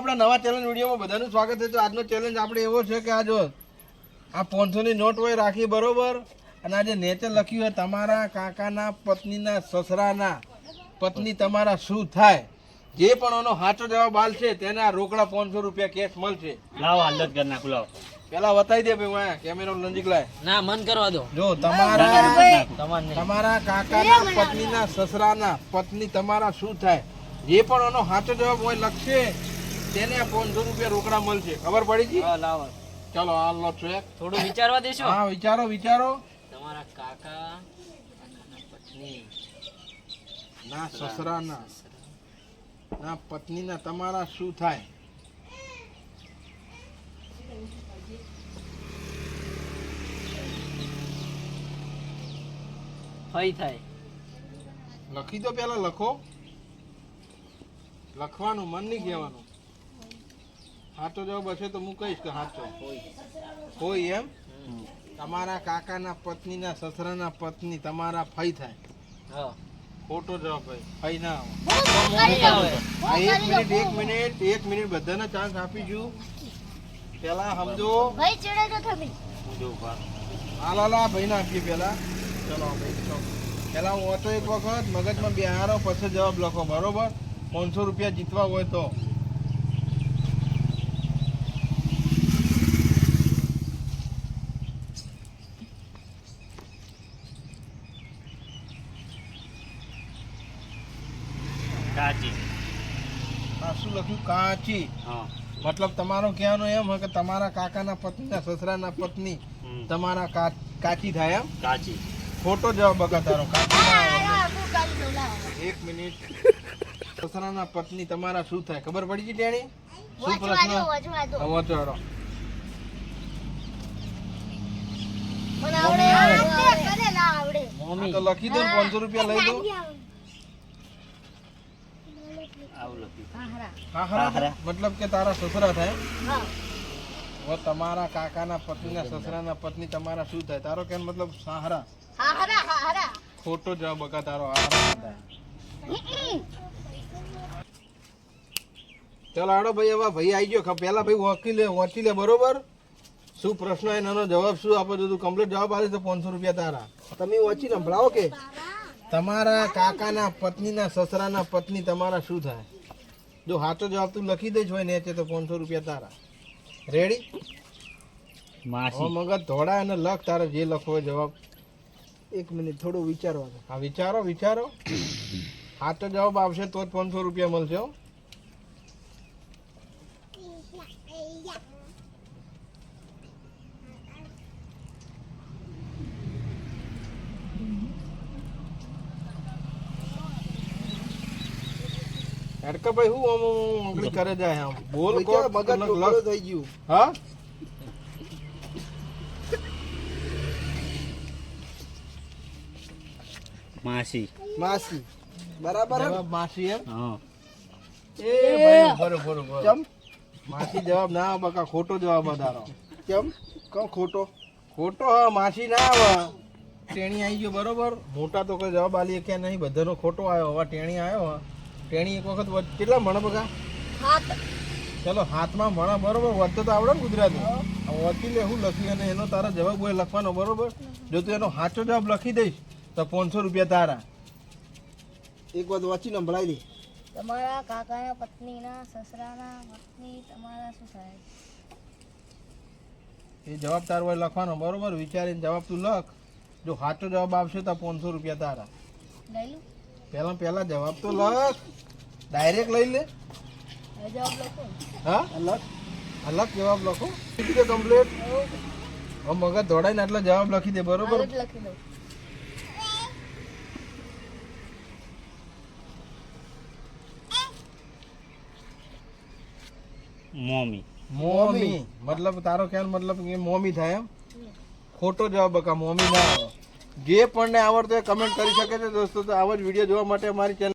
આપણા નવા ચેલેન્જ વિડીયોમાં બધાનું સ્વાગત છે. તો આજનો ચેલેન્જ આપણે એવો છે કે આ જો આ પાંચસોની નોટ હોય રાખી બરોબર. અને આજે નેચર લખ્યું હોય તમારા કાકાના પત્નીના સસરાના પત્ની તમારા શું થાય? જે પણ એનો સાચો જવાબ આલશે તેને આ રોકડા પાંચસો રૂપિયા કેશ મળશે. લાવો હાલત કરી નાખું લાવો પેલા બતાવી દે ભાઈ વાંહે, કેમેરો નજીક લાય. ના મન કરવા દો. જો તમારા તમારા કાકાના પત્નીના સસરાના પત્ની તમારા શું થાય? જે પણ એનો સાચો જવાબ હોય લખશે. તેને આ પાંચસો રૂપિયા રોકડા મળશે. ખબર પડી ગઈ હા, લાવો. ચાલો હાલ લો છે થોડું વિચારવા દેશો. હા વિચારો વિચારો. તમારા કાકા પત્ની. ના સસરાના. ના પત્નીના તમારા શું થાય? ફઈ થાય. લખી દો પેલા લખો. લખવાનું મન નહીં કહેવાનું. સાચો જવાબ હશે તો હું કહીશ કે સાચો હોય એમ? તમારા કાકાના પત્નીના સસરાના પત્ની તમારા ફઈ થાય. હા. ખોટો જવાબ ભાઈ ફઈ ના આવે એક મિનિટ એક મિનિટ એક મિનિટ બધાને ચાન્સ આપીશું પેલા સમજો. ભાઈ ચડે તો થમી હાલ હાલ ભાઈ ભાઈને આપીએ પેલા. ચલો ભાઈ ચલો. પેલા હું હતો એક વખત મગજમાં બિહારો પછી જવાબ લખો. બરોબર? પાંચસો રૂપિયા જીતવા હોય તો. કાચી. આ શું લખ્યું કાચી. હા. મતલબ તમારો કહેવાનો એમ હોય કે તમારા કાકાના પત્નીના સસરાના પત્ની તમારા કાચી થાય એમ? કાચી. ખોટો જવાબ બગાતારો. કાચી દઉં એક મિનિટ. સસરાના પત્ની તમારા શું થાય? ખબર પડી ગઈ ટેણી? શું પ્રશ્ન? વચવાડો. મને આવડે તો લખી દો ને પાંચસો રૂપિયા લઈ દો આવું લખ્યું હારા હા હા હારા. મતલબ કે તારા સસરા થાય? હા. તમારા કાકાના પત્નીના સસરાના પત્ની તમારા શું થાય? તારો કેમ મતલબ સહારા? હારા હારા ખોટો જવાબ બકા તારો ચાલો આડો ભાઈ હવે ભાઈ આવી ગયો. પેલા ભાઈ વાંચી લે વાંચી લે બરોબર? શું પ્રશ્ન એનો જવાબ શું? આપો તો તું કમ્પ્લીટ જવાબ આપે તો પાંચસો રૂપિયા તારા. તમે વાંચી સંભળાવો કે? તમારા કાકાના પત્નીના સસરાના પત્ની તમારા શું થાય? જો સાચો જવાબ તું લખી દઈશ હોય ને તો પાંચસો રૂપિયા તારા. રેડી માસી. મગજ ધોળા અને લખ તારે જે લખવો જવાબ. એક મિનિટ થોડું વિચારવાનું. હા વિચારો વિચારો. સાચો જવાબ આવશે તો જ પાંચસો રૂપિયા મળશે હો હેડકાભાઈ હું આમ આમ આંગળી કરે જાય આમ. બોલ કો મગજ થઈ ગયું? હા? માસી. માસી. બરાબર માસી એમ? હા. એ ભાઈ બરો બરો બરો કેમ માસી જવાબ ના આવે બકા ખોટો જવાબ અધારો કેમ કહો ખોટો? ખોટો હા માસી ના આવે. ટેણી આવી ગયો બરોબર. મોટા તો કોઈ જવાબ આલી કે નહીં બધાનો ખોટો આવ્યો હવે ટેણી આવ્યો હે. ટેણી એક વખત કેટલા મણ બગા હાથ. ચલો હાથમાં મણા બરોબર? વધતો તો આવડે ને ગુજરાતી. વકીલે લે હું લખી અને એનો તારા જવાબ હોય લખવાનો બરોબર? જો તું એનો સાચો જવાબ લખી દઈશ તો પાંચસો રૂપિયા તારા. એક વાત વાંચીને સંભળાવી દઈશ તમારા કાકાના પત્નીના સસરાના પત્ની તમારા શું થાય? એ જવાબ તારો હોય લખવાનો બરોબર? વિચારીને જવાબ તું લખ. જો સાચો જવાબ આવશે તો પાંચસો રૂપિયા તારા. લઈ લઉં પહેલા પહેલા જવાબ તો લખ. ડાયરેક્ટ લઈ લે. જવાબ લખો. હા અલગ અલગ જવાબ લખો. કીધી કે કમ્પ્લીટ હવે મગજ દોડાઈને એટલે જવાબ લખી દે બરોબર? લખી દઉં. મોમી. મોમી. મતલબ તારો ખ્યાલ મતલબ કે મોમી થાય એમ? ખોટો જવાબ બકા મોમી ના આવે. જે પણ ને આવડતો કમેન્ટ કરી શકે છે. દોસ્તો, તો આવો જ વીડિયો જોવા માટે અમારી ચેનલ